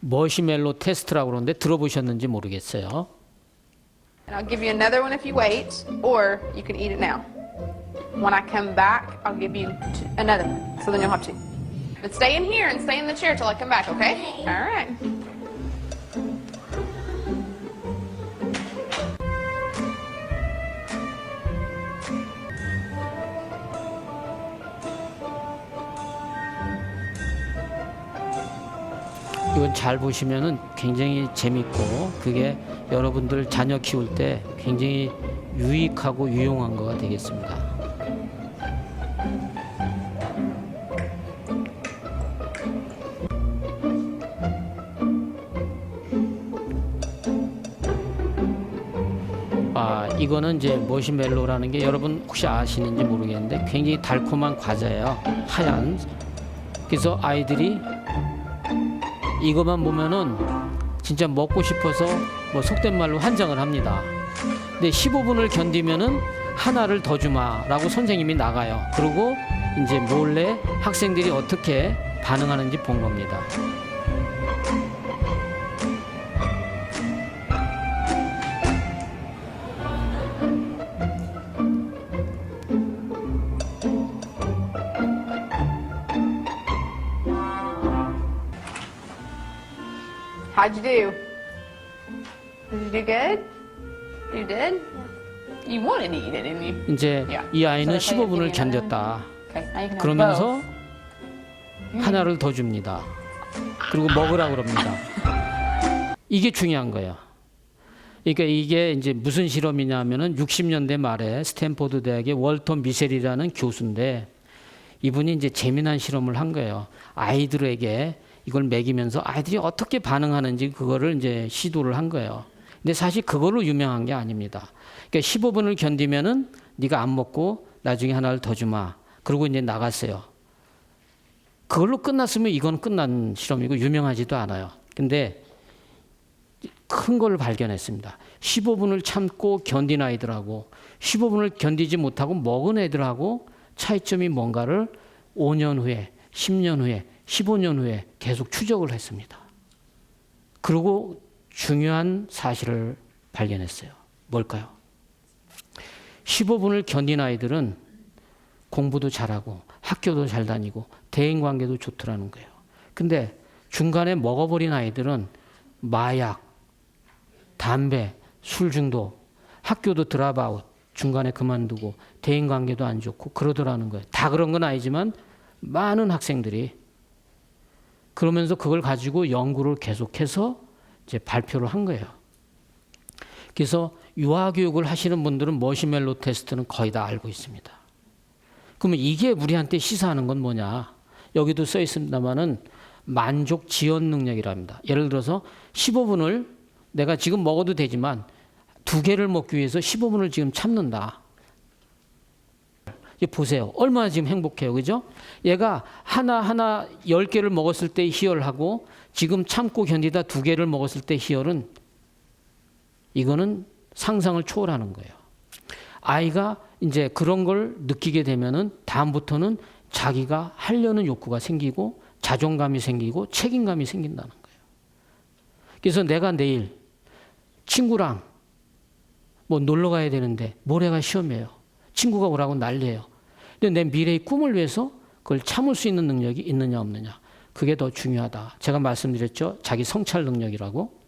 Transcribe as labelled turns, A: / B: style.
A: 머시멜로 테스트라고 그러는데 들어보셨는지 모르겠어요.
B: And I'll give you another one if you wait, or you can eat it now. When I come back, I'll give you t- another one, so then you'll have two. But stay in here and stay in the chair till I come back, okay? All right.
A: 이건 잘 보시면은 굉장히 재밌고 그게 여러분들 자녀 키울 때 굉장히 유익하고 유용한 거가 되겠습니다. 아, 이거는 이제 머시멜로라는 게 여러분 혹시 아시는지 모르겠는데 굉장히 달콤한 과자예요. 하얀. 그래서 아이들이 이것만 보면은 진짜 먹고 싶어서 뭐 속된 말로 환장을 합니다. 근데 15분을 견디면은 하나를 더 주마라고 선생님이 나가요. 그리고 이제 몰래 학생들이 어떻게 반응하는지 본 겁니다.
B: How'd you do? Did you do good? You did? You wanted to eat it, didn't you?
A: 이제
B: 야,
A: 이 아이는
B: 저렇게
A: 15분을
B: 얘기하면은-
A: 견뎠다.
B: Okay, now you can have
A: 그러면서. 하나를 더 줍니다. 그리고 먹으라 그럽니다. 이게 중요한 거예요. 그러니까 이게 이제 무슨 실험이냐면은 60년대 말에 스탠포드 대학의 월터 미셀이라는 교수인데 이분이 이제 재미난 실험을 한 거예요. 아이들에게 이걸 먹이면서 아이들이 어떻게 반응하는지 그거를 이제 시도를 한 거예요. 근데 사실 그걸로 유명한 게 아닙니다. 그러니까 15분을 견디면은 네가 안 먹고 나중에 하나를 더 주마. 그러고 이제 나갔어요. 그걸로 끝났으면 이건 끝난 실험이고 유명하지도 않아요. 근데 큰 걸 발견했습니다. 15분을 참고 견딘 아이들하고 15분을 견디지 못하고 먹은 애들하고 차이점이 뭔가를 5년 후에, 10년 후에, 15년 후에 계속 추적을 했습니다. 그리고 중요한 사실을 발견했어요. 뭘까요? 15분을 견딘 아이들은 공부도 잘하고 학교도 잘 다니고 대인 관계도 좋더라는 거예요. 근데 중간에 먹어버린 아이들은 마약, 담배, 술 중독, 학교도 드랍아웃, 중간에 그만두고 대인 관계도 안 좋고 그러더라는 거예요. 다 그런 건 아니지만 많은 학생들이 그러면서 그걸 가지고 연구를 계속해서 이제 발표를 한 거예요. 그래서 유아 교육을 하시는 분들은 머시멜로 테스트는 거의 다 알고 있습니다. 그러면 이게 우리한테 시사하는 건 뭐냐? 여기도 써 있습니다만은 만족 지원 능력이랍니다. 예를 들어서 15분을 내가 지금 먹어도 되지만 두 개를 먹기 위해서 15분을 지금 참는다. 보세요. 얼마나 지금 행복해요. 그죠? 얘가 하나하나 10개를 먹었을 때 희열하고 지금 참고 견디다 두 개를 먹었을 때 희열은 이거는 상상을 초월하는 거예요. 아이가 이제 그런 걸 느끼게 되면은 다음부터는 자기가 하려는 욕구가 생기고 자존감이 생기고 책임감이 생긴다는 거예요. 그래서 내가 내일 친구랑 뭐 놀러 가야 되는데 모레가 시험이에요. 친구가 오라고 난리예요. 근데 내 미래의 꿈을 위해서 그걸 참을 수 있는 능력이 있느냐 없느냐. 그게 더 중요하다. 제가 말씀드렸죠. 자기 성찰 능력이라고.